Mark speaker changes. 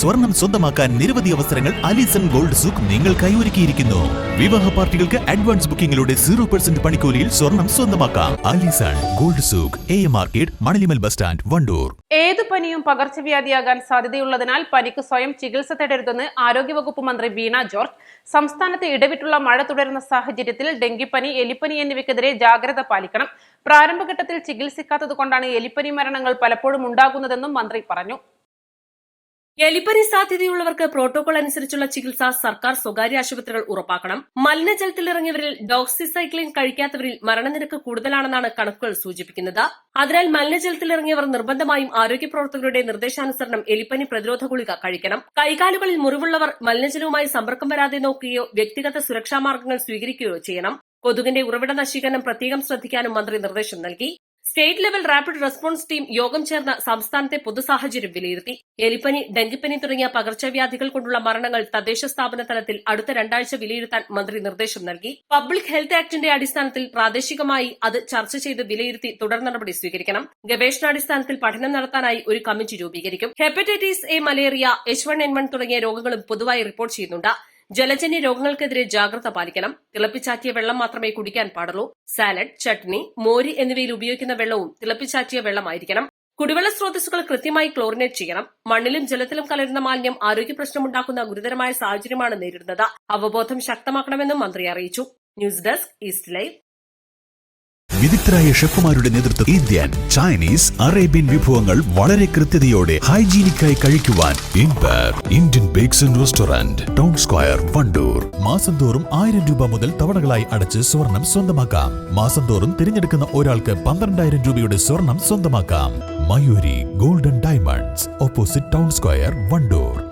Speaker 1: സ്വർണം സ്വന്തമാക്കാൻ നിരവധി അവസരങ്ങൾ അലിസൺ ഗോൾഡ് സൂക്ക് നിങ്ങൾക്കായി ഒരുക്കിയിരിക്കുന്നു വിവാഹ പാർട്ടികൾക്ക് അഡ്വാൻസ് ബുക്കിംഗിലൂടെ സീറോ പെർസെന്റ് പണിക്കൂലിയിൽ സ്വർണം സ്വന്തമാക്കാം. Alison gold souk A market Manalimal bus stand Wandoor.
Speaker 2: ഏത് പനിയും പകർച്ചവ്യാധിയാകാൻ സാധ്യതയുള്ളതിനാൽ പനിക്ക് സ്വയം ചികിത്സ തേടരുതെന്ന് ആരോഗ്യവകുപ്പ് മന്ത്രി വീണ ജോർജ്. സംസ്ഥാനത്ത് ഇടവിട്ടുള്ള മഴ തുടരുന്ന സാഹചര്യത്തിൽ ഡെങ്കിപ്പനി എലിപ്പനി എന്നിവയ്ക്കെതിരെ ജാഗ്രത പാലിക്കണം. പ്രാരംഭഘട്ടത്തിൽ ചികിത്സിക്കാത്തത് കൊണ്ടാണ് എലിപ്പനി മരണങ്ങൾ പലപ്പോഴും ഉണ്ടാകുന്നതെന്നും മന്ത്രി പറഞ്ഞു.
Speaker 3: എലിപ്പനി സാധ്യതയുള്ളവർക്ക് പ്രോട്ടോകോൾ അനുസരിച്ചുള്ള ചികിത്സ സർക്കാർ സ്വകാര്യ ആശുപത്രികൾ ഉറപ്പാക്കണം. മലിനജലത്തിലിറങ്ങിയവരിൽ ഡോക്സിസൈക്ലിൻ കഴിക്കാത്തവരിൽ മരണനിരക്ക് കൂടുതലാണെന്നാണ് കണക്കുകൾ സൂചിപ്പിക്കുന്നത്. അതിനാൽ മലിനജലത്തിലിറങ്ങിയവർ നിർബന്ധമായും ആരോഗ്യ പ്രവർത്തകരുടെ നിർദ്ദേശാനുസരണം എലിപ്പനി പ്രതിരോധ ഗുളിക കഴിക്കണം. കൈകാലുകളിൽ മുറിവുള്ളവർ മലിനജലവുമായി സമ്പർക്കം വരാതെ നോക്കുകയോ വ്യക്തിഗത സുരക്ഷാ മാർഗങ്ങൾ സ്വീകരിക്കുകയോ ചെയ്യണം. കൊതുകിന്റെ ഉറവിട നശീകരണം പ്രത്യേകം ശ്രദ്ധിക്കാനും മന്ത്രി നിർദ്ദേശം നൽകി. State level rapid response team യോഗം ചേർന്ന സംസ്ഥാനത്തെ പൊതുസാഹചര്യം വിലയിരുത്തി. എലിപ്പനി ഡെങ്കിപ്പനി തുടങ്ങിയ പകർച്ചവ്യാധികൾ കൊണ്ടുള്ള മരണങ്ങൾ തദ്ദേശ സ്ഥാപന തലത്തിൽ അടുത്ത രണ്ടാഴ്ച വിലയിരുത്താൻ മന്ത്രി നിർദ്ദേശം നൽകി. പബ്ലിക് ഹെൽത്ത് ആക്ടിന്റെ അടിസ്ഥാനത്തിൽ പ്രാദേശികമായി അത് ചർച്ച ചെയ്ത് വിലയിരുത്തി തുടർ നടപടി സ്വീകരിക്കണം. ഗവേഷണാടിസ്ഥാനത്തിൽ പഠനം നടത്താനായി ഒരു കമ്മിറ്റി രൂപീകരിക്കും. Hepatitis A malaria H one N one തുടങ്ങിയ രോഗങ്ങളും പൊതുവായി റിപ്പോർട്ട് ചെയ്യുന്നുണ്ട്. ജലജന്യ രോഗങ്ങൾക്കെതിരെ ജാഗ്രത പാലിക്കണം. തിളപ്പിച്ചാറ്റിയ വെള്ളം മാത്രമേ കുടിക്കാൻ പാടുള്ളൂ. സാലഡ് ചട്നി മോര് എന്നിവയിൽ ഉപയോഗിക്കുന്ന വെള്ളവും തിളപ്പിച്ചാറ്റിയ വെള്ളമായിരിക്കണം. കുടിവെള്ള സ്രോതസ്സുകൾ കൃത്യമായി ക്ലോറിനേറ്റ് ചെയ്യണം. മണ്ണിലും ജലത്തിലും കലരുന്ന മാലിന്യം ആരോഗ്യ പ്രശ്നമുണ്ടാക്കുന്ന ഗുരുതരമായ സാഹചര്യമാണ് നേരിടുന്നത്. അവബോധം ശക്തമാക്കണമെന്നും മന്ത്രി അറിയിച്ചു. News desk east live.
Speaker 1: വിദഗ്ധരായ ഷെഫുമാരുടെ നേതൃത്വം ഇന്ത്യൻ ചൈനീസ് അറേബ്യൻ വിഭവങ്ങൾ വളരെ കൃത്യതയോടെ ഹൈജീനിക്കായി കഴിക്കുവാൻ Indian bakes and restaurant town square Wandoor. മാസം തോറും ആയിരം രൂപ മുതൽ തവണകളായി അടച്ച് സ്വർണം സ്വന്തമാക്കാം. മാസം തോറും തിരഞ്ഞെടുക്കുന്ന ഒരാൾക്ക് പന്ത്രണ്ടായിരം രൂപയുടെ സ്വർണം സ്വന്തമാക്കാം. Mayuri golden diamonds opposite town square Wandoor.